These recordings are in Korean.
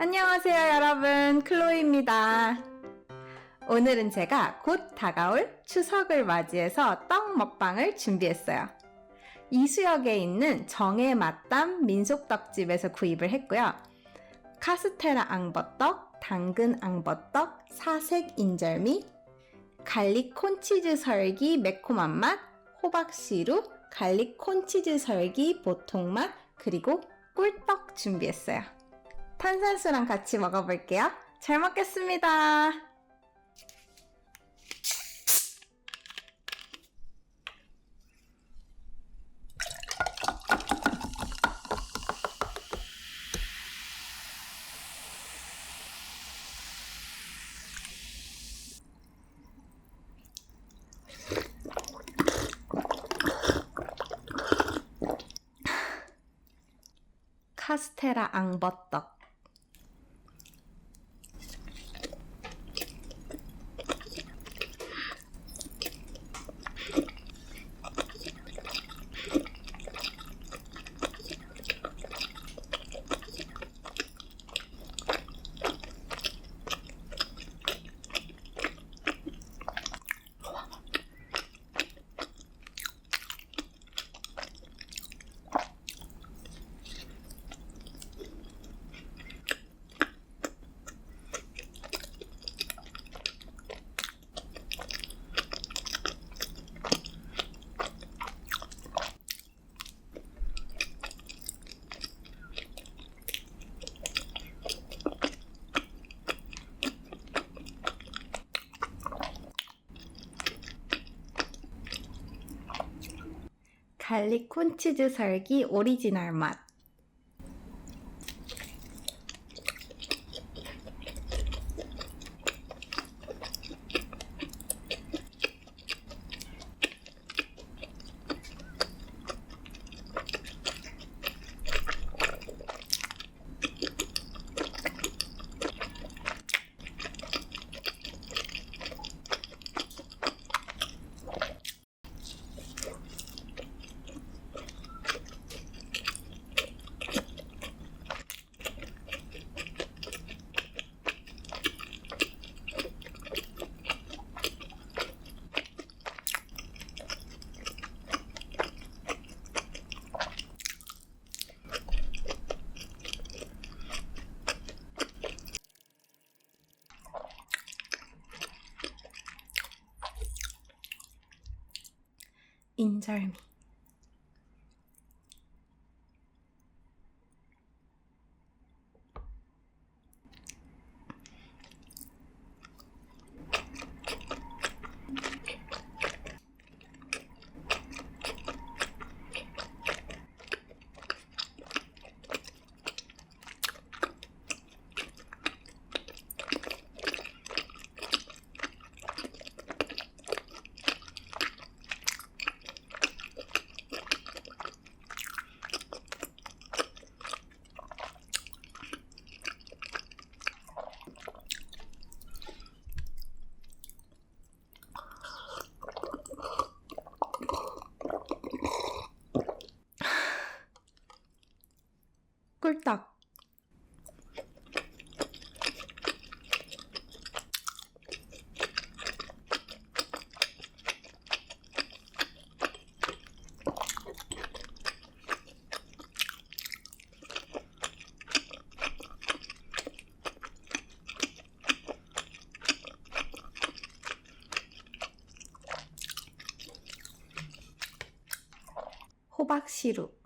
안녕하세요, 여러분. 클로이입니다. 오늘은 제가 곧 다가올 추석을 맞이해서 떡 먹방을 준비했어요. 이수역에 있는 정의 맛담 민속떡집에서 구입을 했고요. 카스테라 앙버떡, 당근 앙버떡, 사색 인절미, 갈릭 콘치즈 설기 매콤한 맛, 호박 시루, 갈릭 콘치즈 설기 보통 맛, 그리고 꿀떡 준비했어요. 탄산수랑 같이 먹어볼게요. 잘 먹겠습니다. 카스테라 앙버떡. 갈릭 콘치즈 설기 오리지널 맛. 인절 꿀떡. 호박 시루.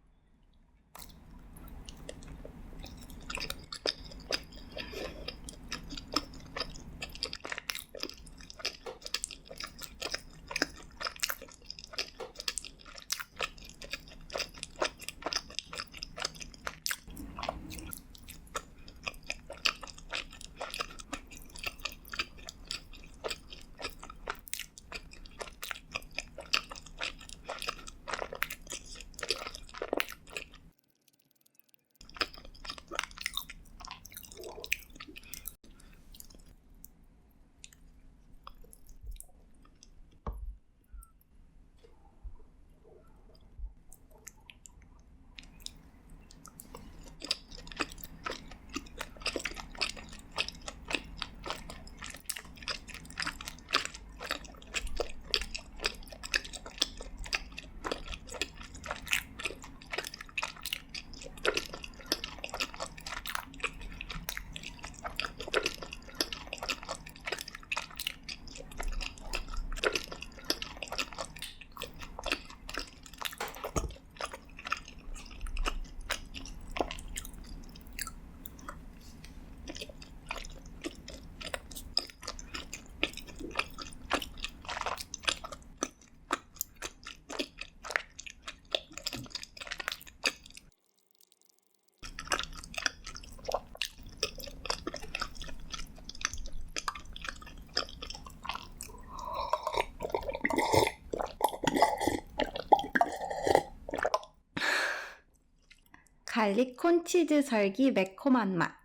갈릭 콘치즈 설기 매콤한 맛.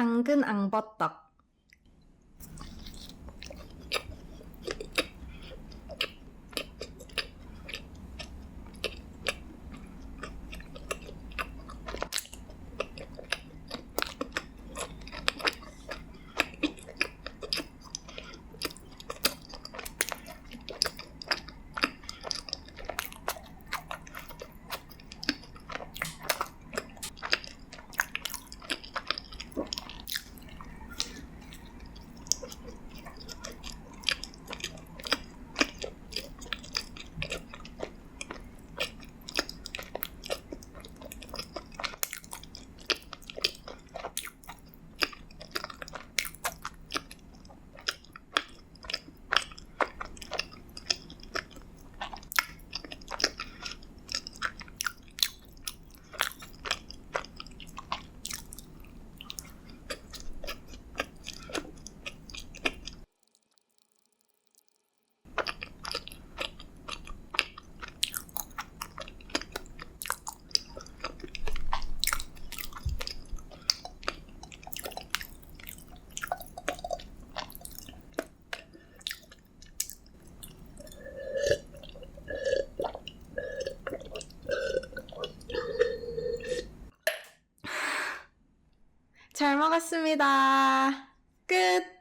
당근 앙버떡. 잘 먹었습니다. 끝.